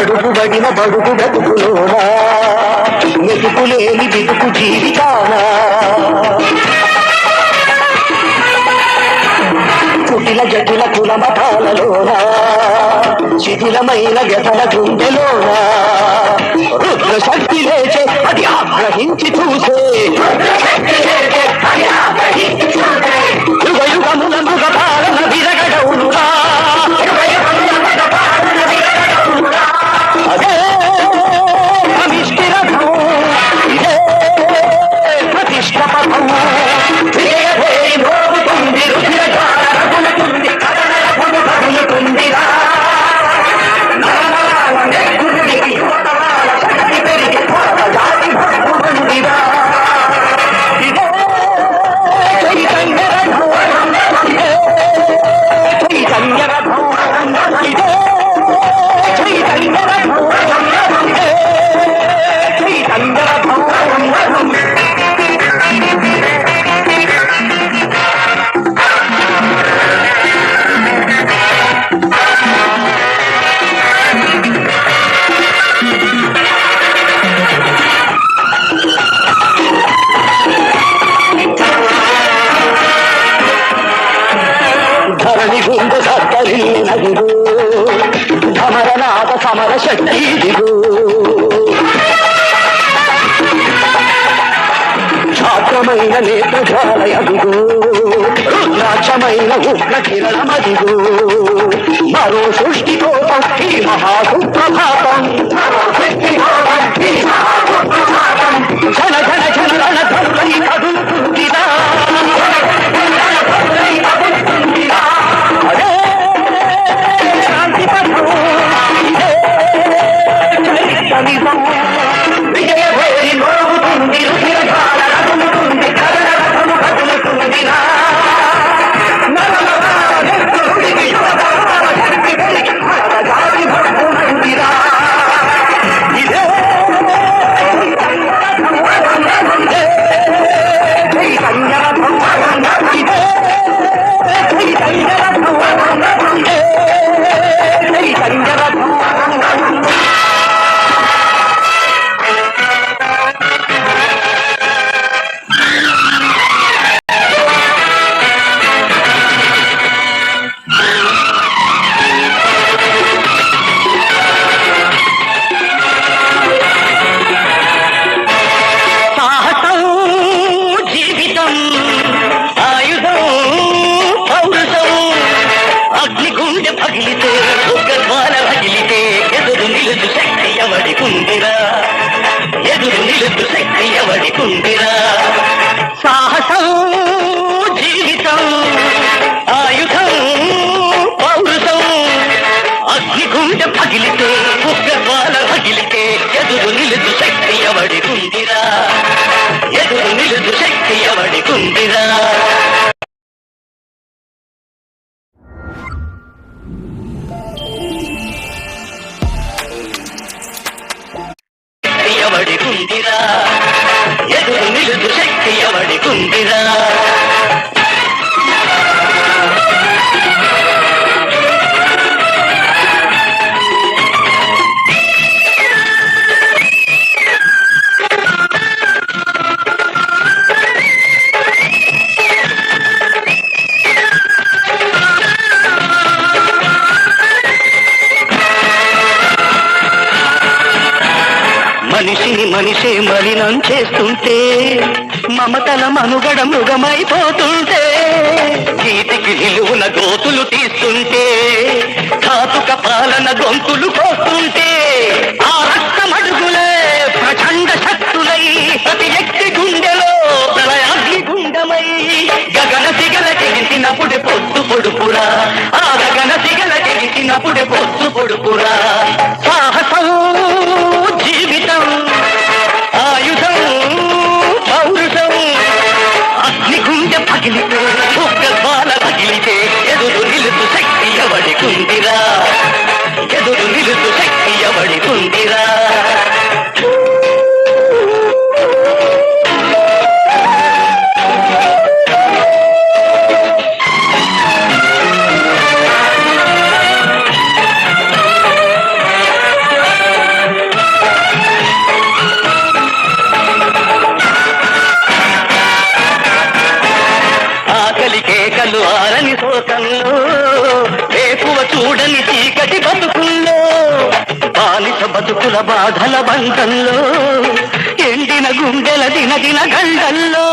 బడుకు బగిన బడుకు బతుకులోనా మెతుకు లేని బిదుకు జీవితానా? కుటిల జటిల కుల మఠాలలోనా శిథిలమైన గతల గుండెలోనా? రుద్ర శక్తి లేచే అది ఆగ్రహించి చూసే కట్టిదిగో ఛాత్రమైన నేత్రజాలయదిగో ఉగ్ర కిరణమదిగో మరో సృష్టి కోపం ఈ మహాసుప్రభాతం. జన జన జన ధర్మని కదు కదిలితే ఒక ద్వార రగిలితే ఎదురు నిలుచు శక్తి ఎవడికుందిరా ఎదురు నిలుచు శక్తి ఎవడికుందిరా సాహసం మనిషే మలినం చేస్తుంటే మమతల మనుగడ మృగమైపోతుంటే గీతికి నిలువున గోతులు తీస్తుంటే ధాతుక పాలన గొంతులు కోస్తుంటే ఆ రక్తమడుగులే ప్రచండ శక్తులై ప్రతి వ్యక్తి బాలిక బాధల బంధంలో ఎండిన గుండెల దిన దిన గండల్లో